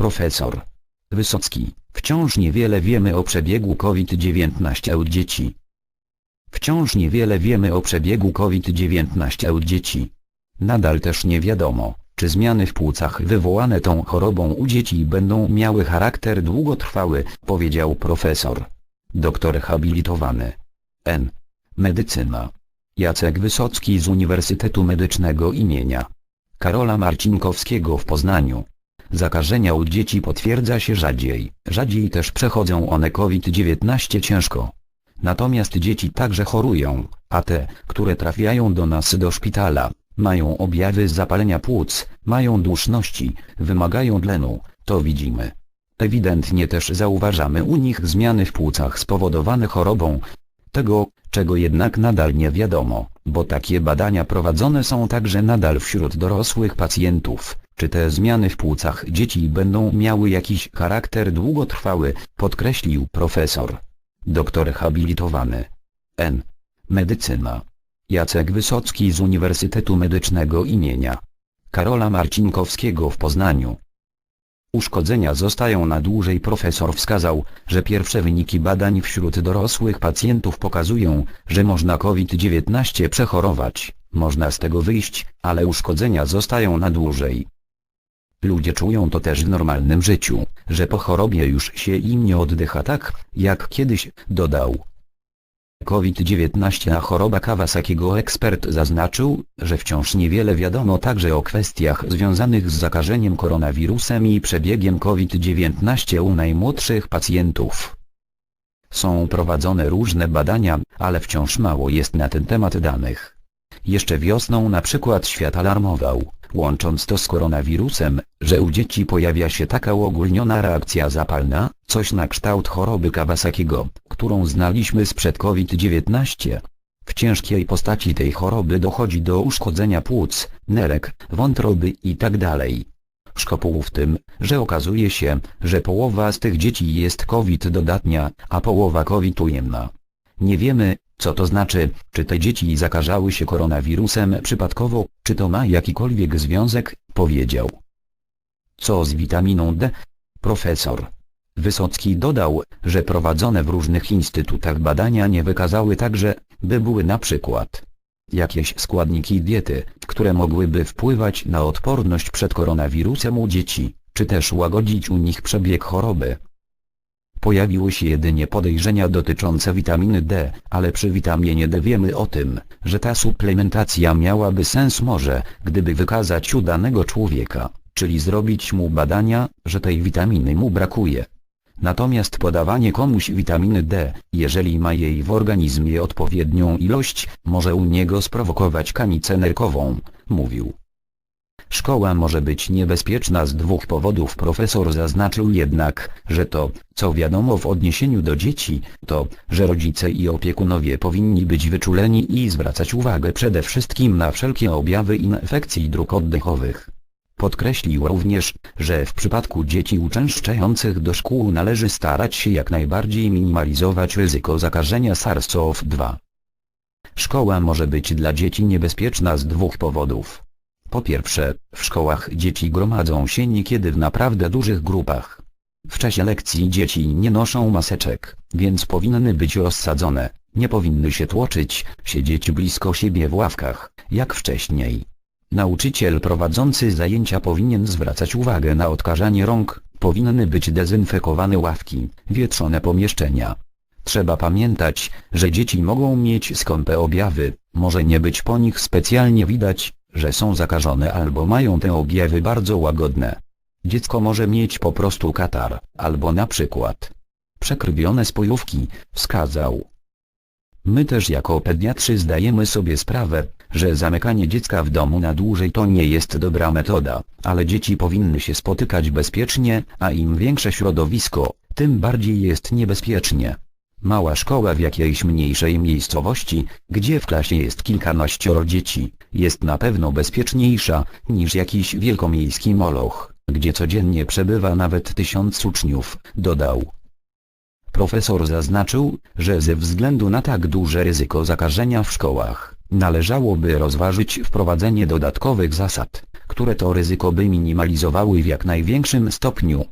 Profesor Wysocki, wciąż niewiele wiemy o przebiegu COVID-19 u dzieci. Wciąż niewiele wiemy o przebiegu COVID-19 u dzieci. Nadal też nie wiadomo, czy zmiany w płucach wywołane tą chorobą u dzieci będą miały charakter długotrwały, powiedział profesor. Doktor habilitowany. N. Medycyna. Jacek Wysocki z Uniwersytetu Medycznego imienia Karola Marcinkowskiego w Poznaniu. Zakażenia u dzieci potwierdza się rzadziej, rzadziej też przechodzą one COVID-19 ciężko. Natomiast dzieci także chorują, a te, które trafiają do nas do szpitala, mają objawy zapalenia płuc, mają duszności, wymagają tlenu, to widzimy. Ewidentnie też zauważamy u nich zmiany w płucach spowodowane chorobą. Tego, czego jednak nadal nie wiadomo, bo takie badania prowadzone są także nadal wśród dorosłych pacjentów, czy te zmiany w płucach dzieci będą miały jakiś charakter długotrwały, podkreślił profesor. Doktor habilitowany. N. Medycyna. Jacek Wysocki z Uniwersytetu Medycznego imienia Karola Marcinkowskiego w Poznaniu. Uszkodzenia zostają na dłużej profesor wskazał, że pierwsze wyniki badań wśród dorosłych pacjentów pokazują, że można COVID-19 przechorować, można z tego wyjść, ale uszkodzenia zostają na dłużej. Ludzie czują to też w normalnym życiu, że po chorobie już się im nie oddycha tak, jak kiedyś, dodał. COVID-19 a choroba Kawasakiego ekspert zaznaczył, że wciąż niewiele wiadomo także o kwestiach związanych z zakażeniem koronawirusem i przebiegiem COVID-19 u najmłodszych pacjentów. Są prowadzone różne badania, ale wciąż mało jest na ten temat danych. Jeszcze wiosną na przykład świat alarmował, łącząc to z koronawirusem, że u dzieci pojawia się taka uogólniona reakcja zapalna, coś na kształt choroby Kawasakiego, którą znaliśmy sprzed COVID-19. W ciężkiej postaci tej choroby dochodzi do uszkodzenia płuc, nerek, wątroby itd. Szkopuł w tym, że okazuje się, że połowa z tych dzieci jest COVID dodatnia, a połowa COVID ujemna. Nie wiemy, co to znaczy, czy te dzieci zakażały się koronawirusem przypadkowo, czy to ma jakikolwiek związek, powiedział. Co z witaminą D? Profesor Wysocki dodał, że prowadzone w różnych instytutach badania nie wykazały także, by były na przykład jakieś składniki diety, które mogłyby wpływać na odporność przed koronawirusem u dzieci, czy też łagodzić u nich przebieg choroby. Pojawiły się jedynie podejrzenia dotyczące witaminy D, ale przy witaminie D wiemy o tym, że ta suplementacja miałaby sens może, gdyby wykazać u danego człowieka, czyli zrobić mu badania, że tej witaminy mu brakuje. Natomiast podawanie komuś witaminy D, jeżeli ma jej w organizmie odpowiednią ilość, może u niego sprowokować kanicę nerkową, mówił. Szkoła może być niebezpieczna z dwóch powodów. Profesor zaznaczył jednak, że to, co wiadomo w odniesieniu do dzieci, to, że rodzice i opiekunowie powinni być wyczuleni i zwracać uwagę przede wszystkim na wszelkie objawy infekcji dróg oddechowych. Podkreślił również, że w przypadku dzieci uczęszczających do szkół należy starać się jak najbardziej minimalizować ryzyko zakażenia SARS-CoV-2. Szkoła może być dla dzieci niebezpieczna z dwóch powodów. Po pierwsze, w szkołach dzieci gromadzą się niekiedy w naprawdę dużych grupach. W czasie lekcji dzieci nie noszą maseczek, więc powinny być rozsadzone, nie powinny się tłoczyć, siedzieć blisko siebie w ławkach, jak wcześniej. Nauczyciel prowadzący zajęcia powinien zwracać uwagę na odkażanie rąk, powinny być dezynfekowane ławki, wietrzone pomieszczenia. Trzeba pamiętać, że dzieci mogą mieć skąpe objawy, może nie być po nich specjalnie widać, że są zakażone albo mają te objawy bardzo łagodne. Dziecko może mieć po prostu katar, albo na przykład przekrwione spojówki, wskazał. My też jako pediatrzy zdajemy sobie sprawę, że zamykanie dziecka w domu na dłużej to nie jest dobra metoda, ale dzieci powinny się spotykać bezpiecznie, a im większe środowisko, tym bardziej jest niebezpiecznie. Mała szkoła w jakiejś mniejszej miejscowości, gdzie w klasie jest kilkanaścioro dzieci, jest na pewno bezpieczniejsza, niż jakiś wielkomiejski moloch, gdzie codziennie przebywa nawet tysiąc uczniów, dodał. Profesor zaznaczył, że ze względu na tak duże ryzyko zakażenia w szkołach, należałoby rozważyć wprowadzenie dodatkowych zasad, które to ryzyko by minimalizowały w jak największym stopniu.